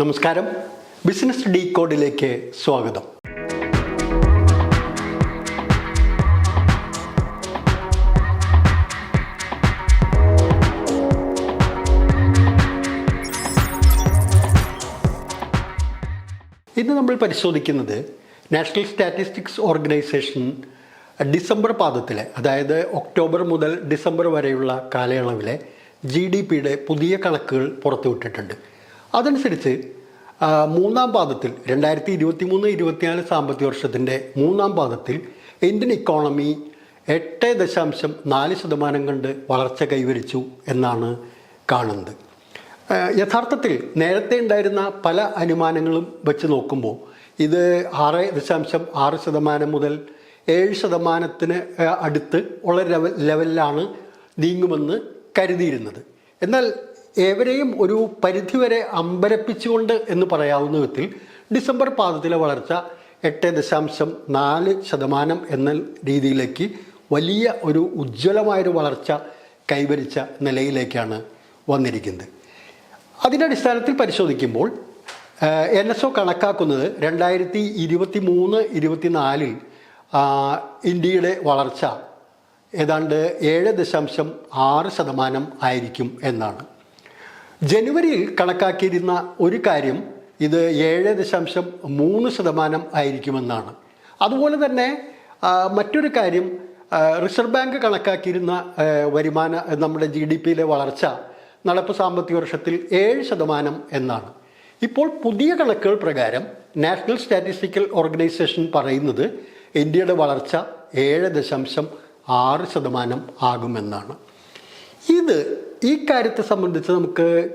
നമസ്കാരം. Business D കോഡിലേക്ക് സ്വാഗതം. ഇന്ന് നമ്മൾ പരിശോധിക്കുന്നത് നാഷണൽ സ്റ്റാറ്റിസ്റ്റിക്സ് ഓർഗനൈസേഷൻ ഡിസംബർ പാദത്തിലെ അതായത് ഒക്ടോബർ മുതൽ ഡിസംബർ വരെയുള്ള കാലയളവിലെ ജി ഡി പിയുടെ പുതിയ കണക്കുകൾ പുറത്തുവിട്ടിട്ടുണ്ട്. അതനുസരിച്ച് മൂന്നാം പാദത്തിൽ രണ്ടായിരത്തി ഇരുപത്തി മൂന്ന് ഇരുപത്തിനാല് സാമ്പത്തിക വർഷത്തിന്റെ മൂന്നാം പാദത്തിൽ ഇന്ത്യൻ ഇക്കോണമി എട്ട് ദശാംശം നാല് ശതമാനം കണ്ട് വളർച്ച കൈവരിച്ചു എന്നാണ് കാണുന്നത്. യഥാർത്ഥത്തിൽ നേരത്തെ ഉണ്ടായിരുന്ന പല അനുമാനങ്ങളും വെച്ച് നോക്കുമ്പോൾ ഇത് ആറ് ദശാംശം ആറ് ശതമാനം മുതൽ ഏഴ് ശതമാനത്തിന് അടുത്ത് ഉള്ള ലെവലിലാണ് നീങ്ങുമെന്ന് കരുതിയിരുന്നത്. എന്നാൽ ഏവരെയും ഒരു പരിധിവരെ അമ്പരപ്പിച്ചുകൊണ്ട് എന്ന് പറയാവുന്ന വിധത്തിൽ ഡിസംബർ പാദത്തിലെ വളർച്ച എട്ട് ദശാംശം നാല് ശതമാനം എന്ന രീതിയിലേക്ക് വലിയ ഒരു ഉജ്ജ്വലമായൊരു വളർച്ച കൈവരിച്ച നിലയിലേക്കാണ് വന്നിരിക്കുന്നത്. അതിന്റെ അടിസ്ഥാനത്തിൽ പരിശോധിക്കുമ്പോൾ എൻ എസ് ഒ കണക്കാക്കുന്നത് രണ്ടായിരത്തി ഇരുപത്തി മൂന്ന് ഇരുപത്തിനാലിൽ ഇന്ത്യയുടെ വളർച്ച ഏതാണ്ട് ഏഴ് ദശാംശം ആറ് ശതമാനം ആയിരിക്കും എന്നാണ്. ജനുവരിയിൽ കണക്കാക്കിയിരുന്ന ഒരു കാര്യം ഇത് ഏഴ് ദശാംശം മൂന്ന് ശതമാനം ആയിരിക്കുമെന്നാണ്. അതുപോലെ തന്നെ മറ്റൊരു കാര്യം റിസർവ് ബാങ്ക് കണക്കാക്കിയിരുന്ന വരുമാന നമ്മുടെ ജി ഡി പിയിലെ വളർച്ച നടപ്പ് സാമ്പത്തിക വർഷത്തിൽ ഏഴ് ശതമാനം എന്നാണ്. ഇപ്പോൾ പുതിയ കണക്കുകൾ പ്രകാരം നാഷണൽ സ്റ്റാറ്റിസ്റ്റിക്കൽ ഓർഗനൈസേഷൻ പറയുന്നത് ഇന്ത്യയുടെ വളർച്ച ഏഴ് ദശാംശം ആറ് ശതമാനം ആകുമെന്നാണ്. ഇത് ഈ കാര്യത്തെ സംബന്ധിച്ച് നമുക്ക്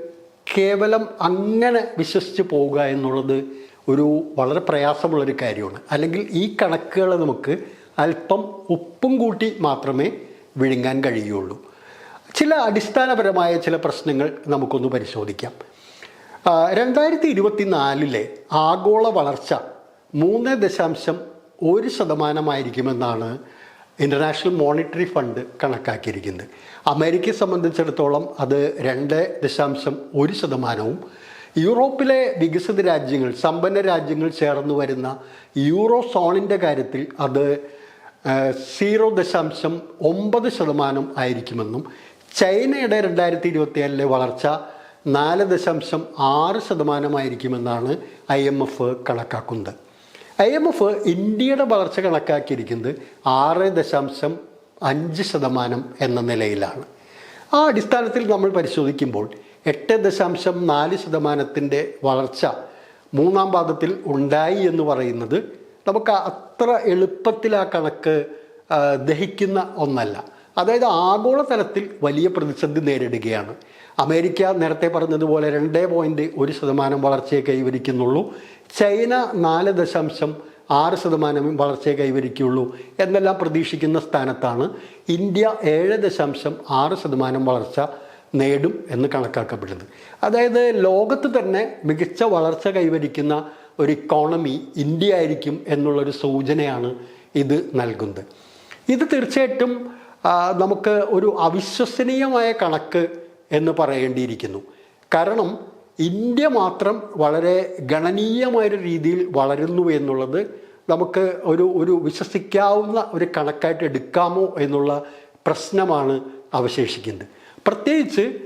കേവലം അങ്ങനെ വിശ്വസിച്ച് പോവുക എന്നുള്ളത് ഒരു വളരെ പ്രയാസമുള്ളൊരു കാര്യമാണ്. അല്ലെങ്കിൽ ഈ കണക്കുകൾ നമുക്ക് അല്പം ഉപ്പും കൂട്ടി മാത്രമേ വിഴുങ്ങാൻ കഴിയുള്ളൂ. ചില അടിസ്ഥാനപരമായ ചില പ്രശ്നങ്ങൾ നമുക്കൊന്ന് പരിശോധിക്കാം. രണ്ടായിരത്തി ഇരുപത്തി നാലിലെ ആഗോള വളർച്ച മൂന്ന് ദശാംശം ഒരു ശതമാനമായിരിക്കുമെന്നാണ് ഇന്റർനാഷണൽ മോണിറ്ററി ഫണ്ട് കണക്കാക്കിയിരിക്കുന്നത്. അമേരിക്കയെ സംബന്ധിച്ചിടത്തോളം അത് രണ്ട് ദശാംശം ഒരു ശതമാനവും. യൂറോപ്പിലെ വികസിത രാജ്യങ്ങൾ സമ്പന്ന രാജ്യങ്ങൾ ചേർന്ന് വരുന്ന യൂറോ സോണിന്റെ കാര്യത്തിൽ അത് സീറോ ദശാംശം ഒമ്പത് ശതമാനം ആയിരിക്കുമെന്നും ചൈനയുടെ രണ്ടായിരത്തി ഇരുപത്തിയേഴിലെ വളർച്ച നാല് ദശാംശം ആറ് ശതമാനമായിരിക്കുമെന്നാണ് ഐ എം എഫ് കണക്കാക്കുന്നത്. ഐ എം എഫ് ഇന്ത്യയുടെ വളർച്ച കണക്കാക്കിയിരിക്കുന്നത് ആറ് ദശാംശം അഞ്ച് ശതമാനം എന്ന നിലയിലാണ്. ആ അടിസ്ഥാനത്തിൽ നമ്മൾ പരിശോധിക്കുമ്പോൾ എട്ട് ദശാംശം നാല് ശതമാനത്തിന്റെ വളർച്ച മൂന്നാം പാദത്തിൽ ഉണ്ടായി എന്ന് പറയുന്നത് നമുക്ക് അത്ര എളുപ്പത്തിൽ ആ കണക്ക് ദഹിക്കുന്ന ഒന്നല്ല. അതായത് ആഗോളതലത്തിൽ വലിയ പ്രതിസന്ധി നേരിടുകയാണ്. അമേരിക്ക നേരത്തെ പറഞ്ഞതുപോലെ രണ്ട് പോയിന്റ് ഒരു ശതമാനം വളർച്ചയെ കൈവരിക്കുന്നുള്ളൂ. ചൈന നാല് ദശാംശം ആറ് ശതമാനം വളർച്ചയെ കൈവരിക്കുകയുള്ളൂ എന്നെല്ലാം പ്രതീക്ഷിക്കുന്ന സ്ഥാനത്താണ്. ഇന്ത്യ ഏഴ് ദശാംശം ആറ് ശതമാനം വളർച്ച നേടും എന്ന് കണക്കാക്കപ്പെടുന്നത്. അതായത് ലോകത്ത് തന്നെ മികച്ച വളർച്ച കൈവരിക്കുന്ന ഒരു ഇക്കോണമി ഇന്ത്യ ആയിരിക്കും എന്നുള്ളൊരു സൂചനയാണ് ഇത് നൽകുന്നത്. ഇത് തീർച്ചയായിട്ടും നമുക്ക് ഒരു അവിശ്വസനീയമായ കണക്ക് എന്ന് പറയേണ്ടിയിരിക്കുന്നു. കാരണം ഇന്ത്യ മാത്രം വളരെ ഗണനീയമായൊരു രീതിയിൽ വളരുന്നു എന്നുള്ളത് നമുക്ക് ഒരു ഒരു വിശ്വസിക്കാവുന്ന ഒരു കണക്കായിട്ട് എടുക്കാമോ എന്നുള്ള പ്രശ്നമാണ് അവശേഷിക്കുന്നത്. പ്രത്യേകിച്ച്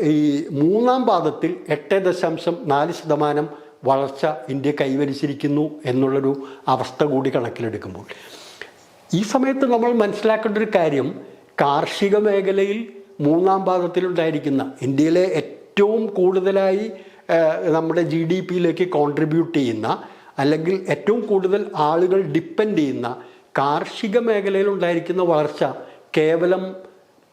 ഈ മൂന്നാം പാദത്തിൽ എട്ട് ദശാംശം നാല് ശതമാനം വളർച്ച ഇന്ത്യ കൈവരിച്ചിരിക്കുന്നു എന്നുള്ളൊരു അവസ്ഥ കൂടി കണക്കിലെടുക്കുമ്പോൾ. ഈ സമയത്ത് നമ്മൾ മനസ്സിലാക്കേണ്ട ഒരു കാര്യം കാർഷിക മേഖലയിൽ മൂന്നാം പാദത്തിലുണ്ടായിരിക്കുന്ന ഇന്ത്യയിലെ ഏറ്റവും കൂടുതലായി നമ്മുടെ ജി ഡി പിയിലേക്ക് കോൺട്രിബ്യൂട്ട് ചെയ്യുന്ന അല്ലെങ്കിൽ ഏറ്റവും കൂടുതൽ ആളുകൾ ഡിപ്പെൻഡ് ചെയ്യുന്ന കാർഷിക മേഖലയിൽ ഉണ്ടായിരിക്കുന്ന വളർച്ച കേവലം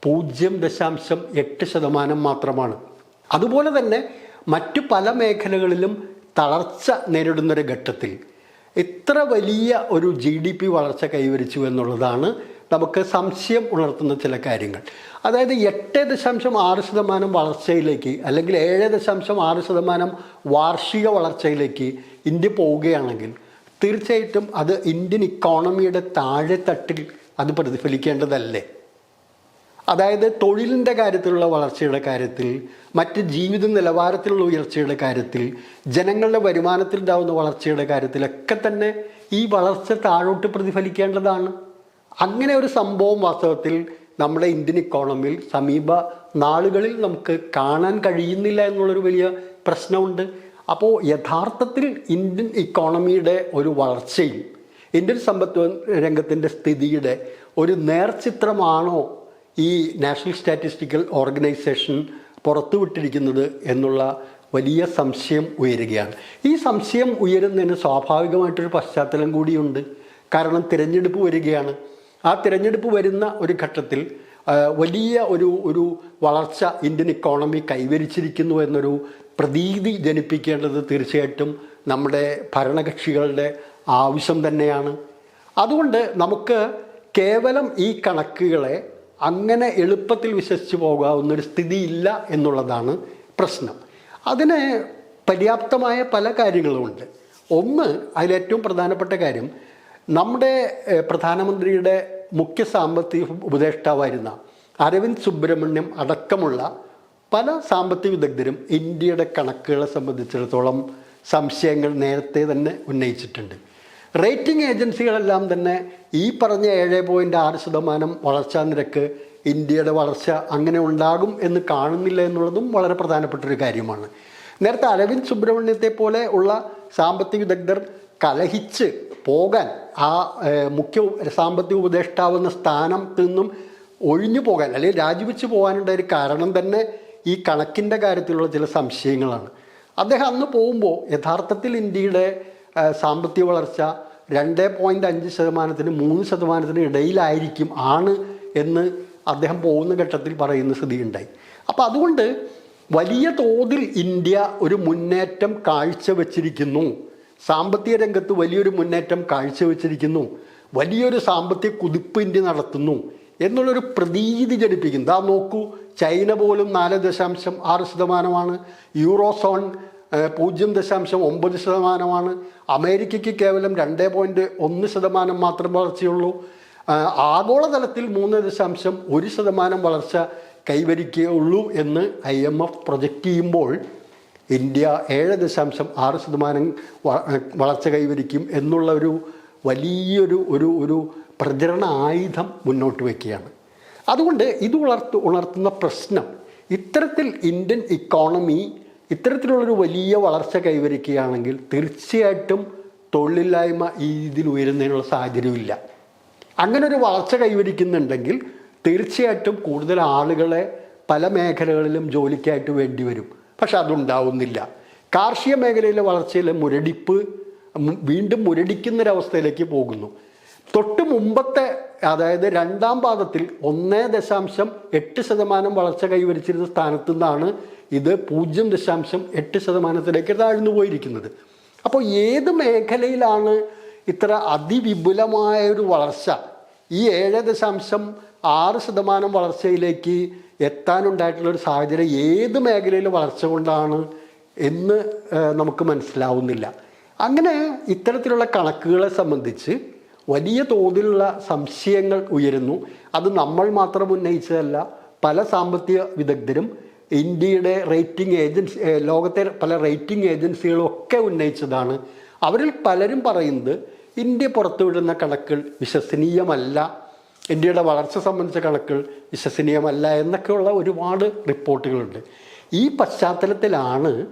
പൂജ്യം ദശാംശം എട്ട് ശതമാനം മാത്രമാണ്. അതുപോലെ തന്നെ മറ്റു പല മേഖലകളിലും തളർച്ച നേരിടുന്നൊരു ഘട്ടത്തിൽ ഇത്ര വലിയ ഒരു ജി ഡി പി വളർച്ച കൈവരിച്ചു എന്നുള്ളതാണ് നമുക്ക് സംശയം ഉണർത്തുന്ന ചില കാര്യങ്ങൾ. അതായത് എട്ട് ദശാംശം ആറ് ശതമാനം വളർച്ചയിലേക്ക് അല്ലെങ്കിൽ ഏഴ് ദശാംശം ആറ് ശതമാനം വാർഷിക വളർച്ചയിലേക്ക് ഇന്ത്യ പോവുകയാണെങ്കിൽ തീർച്ചയായിട്ടും അത് ഇന്ത്യൻ ഇക്കോണമിയുടെ താഴെത്തട്ടിൽ അത് പ്രതിഫലിക്കേണ്ടതല്ലേ? അതായത് തൊഴിലിന്റെ കാര്യത്തിലുള്ള വളർച്ചയുടെ കാര്യത്തിൽ മറ്റ് ജീവിത നിലവാരത്തിലുള്ള ഉയർച്ചയുടെ കാര്യത്തിൽ ജനങ്ങളുടെ വരുമാനത്തിൽ ഉണ്ടാകുന്ന വളർച്ചയുടെ കാര്യത്തിലൊക്കെ തന്നെ ഈ വളർച്ച താഴോട്ട് പ്രതിഫലിക്കേണ്ടതാണ്. അങ്ങനെ ഒരു സംഭവം വാസ്തവത്തിൽ നമ്മുടെ ഇന്ത്യൻ ഇക്കോണമിയിൽ സമീപ നാളുകളിൽ നമുക്ക് കാണാൻ കഴിയുന്നില്ല എന്നുള്ളൊരു വലിയ പ്രശ്നമുണ്ട്. അപ്പോൾ യഥാർത്ഥത്തിൽ ഇന്ത്യൻ ഇക്കോണമിയുടെ ഒരു വളർച്ചയും ഇന്ത്യൻ സമ്പദ് രംഗത്തിന്റെ സ്ഥിതിയുടെ ഒരു നേർചിത്രമാണോ ഈ നാഷണൽ സ്റ്റാറ്റിസ്റ്റിക്കൽ ഓർഗനൈസേഷൻ പുറത്തുവിട്ടിരിക്കുന്നത് എന്നുള്ള വലിയ സംശയം ഉയരുകയാണ്. ഈ സംശയം ഉയരുന്നതിന് സ്വാഭാവികമായിട്ടൊരു പശ്ചാത്തലം കൂടിയുണ്ട്. കാരണം തിരഞ്ഞെടുപ്പ് വരികയാണ്. ആ തിരഞ്ഞെടുപ്പ് വരുന്ന ഒരു ഘട്ടത്തിൽ വലിയ ഒരു ഒരു വളർച്ച ഇന്ത്യൻ ഇക്കോണമി കൈവരിച്ചിരിക്കുന്നു എന്നൊരു പ്രതീതി ജനിപ്പിക്കേണ്ടത് തീർച്ചയായിട്ടും നമ്മുടെ ഭരണകക്ഷികളുടെ ആവശ്യം തന്നെയാണ്. അതുകൊണ്ട് നമുക്ക് കേവലം ഈ കണക്കുകളെ അങ്ങനെ എളുപ്പത്തിൽ വിശ്വസിച്ച് പോകാവുന്നൊരു സ്ഥിതിയില്ല എന്നുള്ളതാണ് പ്രശ്നം. അതിന് പര്യാപ്തമായ പല കാര്യങ്ങളുമുണ്ട്. ഒന്ന് അതിലേറ്റവും പ്രധാനപ്പെട്ട കാര്യം നമ്മുടെ പ്രധാനമന്ത്രിയുടെ മുഖ്യ സാമ്പത്തിക ഉപദേഷ്ടാവായിരുന്ന അരവിന്ദ് സുബ്രഹ്മണ്യം അടക്കമുള്ള പല സാമ്പത്തിക വിദഗ്ധരും ഇന്ത്യയുടെ കണക്കുകളെ സംബന്ധിച്ചിടത്തോളം സംശയങ്ങൾ നേരത്തെ തന്നെ ഉന്നയിച്ചിട്ടുണ്ട്. റേറ്റിംഗ് ഏജൻസികളെല്ലാം തന്നെ ഈ പറഞ്ഞ ഏഴ് പോയിന്റ് ആറ് ശതമാനം വളർച്ചാ നിരക്ക് ഇന്ത്യയുടെ വളർച്ച അങ്ങനെ ഉണ്ടാകും എന്ന് കാണുന്നില്ല എന്നുള്ളതും വളരെ പ്രധാനപ്പെട്ടൊരു കാര്യമാണ്. നേരത്തെ അരവിന്ദ് സുബ്രഹ്മണ്യത്തെ പോലെ ഉള്ള സാമ്പത്തിക വിദഗ്ധർ കലഹിച്ച് പോകാൻ ആ മുഖ്യ സാമ്പത്തിക ഉപദേഷ്ടാവെന്ന സ്ഥാനത്ത് നിന്നും ഒഴിഞ്ഞു പോകാൻ അല്ലെങ്കിൽ രാജിവെച്ച് പോകാനുള്ള ഒരു കാരണം തന്നെ ഈ കണക്കിന്റെ കാര്യത്തിലുള്ള ചില സംശയങ്ങളാണ്. അദ്ദേഹം അന്ന് പോകുമ്പോൾ യഥാർത്ഥത്തിൽ ഇന്ത്യയുടെ സാമ്പത്തിക വളർച്ച രണ്ട് പോയിന്റ് അഞ്ച് ശതമാനത്തിന് മൂന്ന് ശതമാനത്തിന് ഇടയിലായിരിക്കും ആണ് എന്ന് അദ്ദേഹം പോകുന്ന ഘട്ടത്തിൽ പറയുന്ന സ്ഥിതിയുണ്ടായി. അപ്പോൾ അതുകൊണ്ട് വലിയ തോതിൽ ഇന്ത്യ ഒരു മുന്നേറ്റം കാഴ്ചവെച്ചിരിക്കുന്നു. സാമ്പത്തിക രംഗത്ത് വലിയൊരു മുന്നേറ്റം കാഴ്ചവെച്ചിരിക്കുന്നു. വലിയൊരു സാമ്പത്തിക കുതിപ്പ് ഇന്ത്യ നടത്തുന്നു എന്നുള്ളൊരു പ്രതീതി ജനിപ്പിക്കുന്നു. ദാ നോക്കൂ ചൈന പോലും നാല് ദശാംശം ആറ് ശതമാനമാണ്. യൂറോസോൺ പൂജ്യം ദശാംശം ഒമ്പത് ശതമാനമാണ്. അമേരിക്കയ്ക്ക് കേവലം രണ്ട് പോയിന്റ് ഒന്ന് ശതമാനം മാത്രം വളർച്ചയുള്ളൂ. ആഗോളതലത്തിൽ മൂന്ന് ദശാംശം ഒരു ശതമാനം വളർച്ച കൈവരിക്കുകയുള്ളൂ എന്ന് ഐ എം എഫ് പ്രൊജക്റ്റ് ചെയ്യുമ്പോൾ ഇന്ത്യ ഏഴ് ദശാംശം ആറ് ശതമാനം വളർച്ച കൈവരിക്കും എന്നുള്ള ഒരു വലിയൊരു ഒരു ഒരു പ്രചരണ ആയുധം മുന്നോട്ട് വയ്ക്കുകയാണ് അതുകൊണ്ട് ഇത് ഉണർത്ത് ഉണർത്തുന്ന പ്രശ്നം ഇത്തരത്തിൽ ഇന്ത്യൻ ഇക്കോണമി ഇത്തരത്തിലുള്ളൊരു വലിയ വളർച്ച കൈവരിക്കുകയാണെങ്കിൽ തീർച്ചയായിട്ടും തൊഴിലില്ലായ്മ ഈ ഇതിൽ ഉയരുന്നതിനുള്ള സാഹചര്യമില്ല. അങ്ങനെ ഒരു വളർച്ച കൈവരിക്കുന്നുണ്ടെങ്കിൽ തീർച്ചയായിട്ടും കൂടുതൽ ആളുകളെ പല മേഖലകളിലും ജോലിക്കായിട്ട് വേണ്ടി വരും. പക്ഷെ അതുണ്ടാവുന്നില്ല. കാർഷിക മേഖലയിലെ വളർച്ചയിലെ മുരടിപ്പ് വീണ്ടും മുരടിക്കുന്നൊരവസ്ഥയിലേക്ക് പോകുന്നു. തൊട്ട് മുമ്പത്തെ അതായത് രണ്ടാം പാദത്തിൽ ഒന്നേ ദശാംശം എട്ട് ശതമാനം വളർച്ച കൈവരിച്ചിരുന്ന സ്ഥാനത്തു നിന്നാണ് ഇത് പൂജ്യം ദശാംശം എട്ട് ശതമാനത്തിലേക്ക് താഴ്ന്നു പോയിരിക്കുന്നത്. അപ്പോൾ ഏത് മേഖലയിലാണ് ഇത്ര അതിവിപുലമായ ഒരു വളർച്ച? ഈ ഏഴ് ദശാംശം ആറ് ശതമാനം വളർച്ചയിലേക്ക് എത്താനുണ്ടായിട്ടുള്ള ഒരു സാഹചര്യം ഏത് മേഖലയിലെ വളർച്ച കൊണ്ടാണ് എന്ന് നമുക്ക് മനസ്സിലാവുന്നില്ല. അങ്ങനെ ഇത്തരത്തിലുള്ള കണക്കുകളെ സംബന്ധിച്ച് വലിയ തോതിലുള്ള സംശയങ്ങൾ ഉയരുന്നു. അത് നമ്മൾ മാത്രം ഉന്നയിച്ചതല്ല പല സാമ്പത്തിക വിദഗ്ധരും ഇന്ത്യയുടെ റേറ്റിംഗ് ഏജൻസി ലോകത്തെ പല റേറ്റിംഗ് ഏജൻസികളും ഒക്കെ ഉന്നയിച്ചതാണ്. അവരിൽ പലരും പറയുന്നത് ഇന്ത്യ പുറത്തുവിടുന്ന കണക്കുകൾ വിശ്വസനീയമല്ല ഇന്ത്യയുടെ വളർച്ച സംബന്ധിച്ച കണക്കുകൾ വിശ്വസനീയമല്ല എന്നൊക്കെയുള്ള ഒരുപാട് റിപ്പോർട്ടുകളുണ്ട്. ഈ പശ്ചാത്തലത്തിലാണ്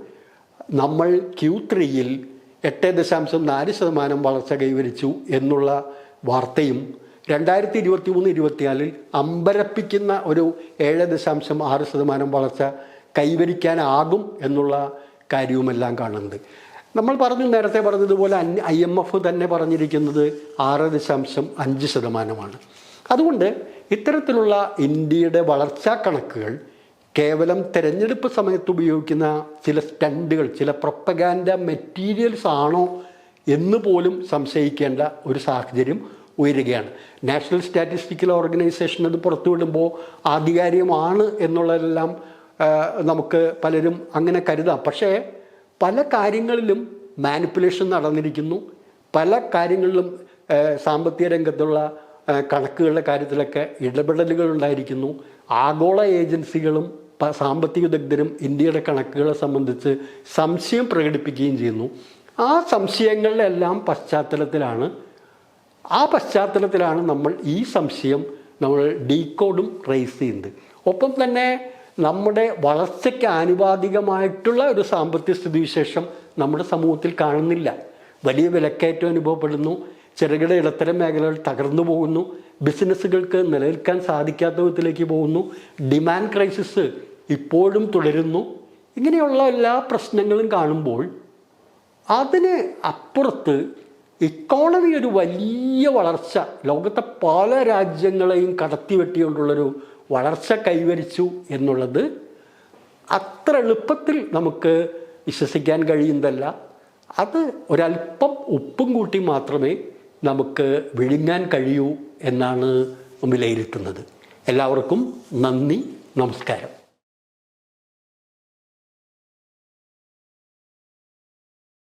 നമ്മൾ ക്യൂ ത്രീയിൽ എട്ട് ദശാംശം നാല് ശതമാനം വളർച്ച കൈവരിച്ചു എന്നുള്ള വാർത്തയും രണ്ടായിരത്തി ഇരുപത്തി മൂന്ന് ഇരുപത്തിനാലിൽ അമ്പരപ്പിക്കുന്ന ഒരു ഏഴ് ദശാംശം ആറ് ശതമാനം വളർച്ച കൈവരിക്കാനാകും എന്നുള്ള കാര്യവുമെല്ലാം കാണുന്നത് നമ്മൾ പറഞ്ഞു നേരത്തെ പറഞ്ഞതുപോലെ ഐ എം എഫ് തന്നെ പറഞ്ഞിരിക്കുന്നത് ആറ് ദശാംശം അഞ്ച് ശതമാനമാണ്. അതുകൊണ്ട് ഇത്തരത്തിലുള്ള ഇന്ത്യയുടെ വളർച്ചാ കണക്കുകൾ കേവലം തിരഞ്ഞെടുപ്പ് സമയത്ത് ഉപയോഗിക്കുന്ന ചില സ്റ്റണ്ടുകൾ ചില പ്രൊപ്പഗാൻഡ മെറ്റീരിയൽസ് ആണോ എന്ന് പോലും സംശയിക്കേണ്ട ഒരു സാഹചര്യം ഉയരുകയാണ്. നാഷണൽ സ്റ്റാറ്റിസ്റ്റിക്കൽ ഓർഗനൈസേഷൻ അത് പുറത്തുവിടുമ്പോൾ ആധികാരികമാണ് എന്നുള്ളതെല്ലാം നമുക്ക് പലരും അങ്ങനെ കരുതാം. പക്ഷേ പല കാര്യങ്ങളിലും മാനിപ്പുലേഷൻ നടന്നിരിക്കുന്നു. പല കാര്യങ്ങളിലും സാമ്പത്തിക രംഗത്തുള്ള കണക്കുകളുടെ കാര്യത്തിലൊക്കെ ഇടപെടലുകൾ ഉണ്ടായിരിക്കുന്നു. ആഗോള ഏജൻസികളും സാമ്പത്തിക വിദഗ്ധരും ഇന്ത്യയുടെ കണക്കുകളെ സംബന്ധിച്ച് സംശയം പ്രകടിപ്പിക്കുകയും ചെയ്യുന്നു. ആ സംശയങ്ങളുടെ എല്ലാം പശ്ചാത്തലത്തിലാണ് ആ പശ്ചാത്തലത്തിലാണ് നമ്മൾ ഈ സംശയം നമ്മൾ ഡീകോഡും റേസ് ചെയ്യുന്നത്. ഒപ്പം തന്നെ നമ്മുടെ വളർച്ചയ്ക്ക് ആനുപാതികമായിട്ടുള്ള ഒരു സാമ്പത്തിക സ്ഥിതിവിശേഷം നമ്മുടെ സമൂഹത്തിൽ കാണുന്നില്ല. വലിയ വിലക്കയറ്റം അനുഭവപ്പെടുന്നു. ചെറുകിട ഇടത്തരം മേഖലകൾ തകർന്നു പോകുന്നു. ബിസിനസ്സുകൾക്ക് നിലനിൽക്കാൻ സാധിക്കാത്ത വിധത്തിലേക്ക് പോകുന്നു. ഡിമാൻഡ് ക്രൈസിസ് ഇപ്പോഴും തുടരുന്നു. ഇങ്ങനെയുള്ള എല്ലാ പ്രശ്നങ്ങളും കാണുമ്പോൾ അതിന് അപ്പുറത്ത് ഇക്കോണമി ഒരു വലിയ വളർച്ച. ലോകത്തെ പല രാജ്യങ്ങളെയും കടത്തി വെട്ടിക്കൊണ്ടുള്ളൊരു വളർച്ച കൈവരിച്ചു എന്നുള്ളത് അത്ര എളുപ്പത്തിൽ നമുക്ക് വിശ്വസിക്കാൻ കഴിയുന്നതല്ല. അത് ഒരല്പം ഉപ്പും കൂട്ടി മാത്രമേ നമുക്ക് വിഴുങ്ങാൻ കഴിയൂ എന്നാണ് വിലയിരുത്തുന്നത് എല്ലാവർക്കും നന്ദി നമസ്കാരം.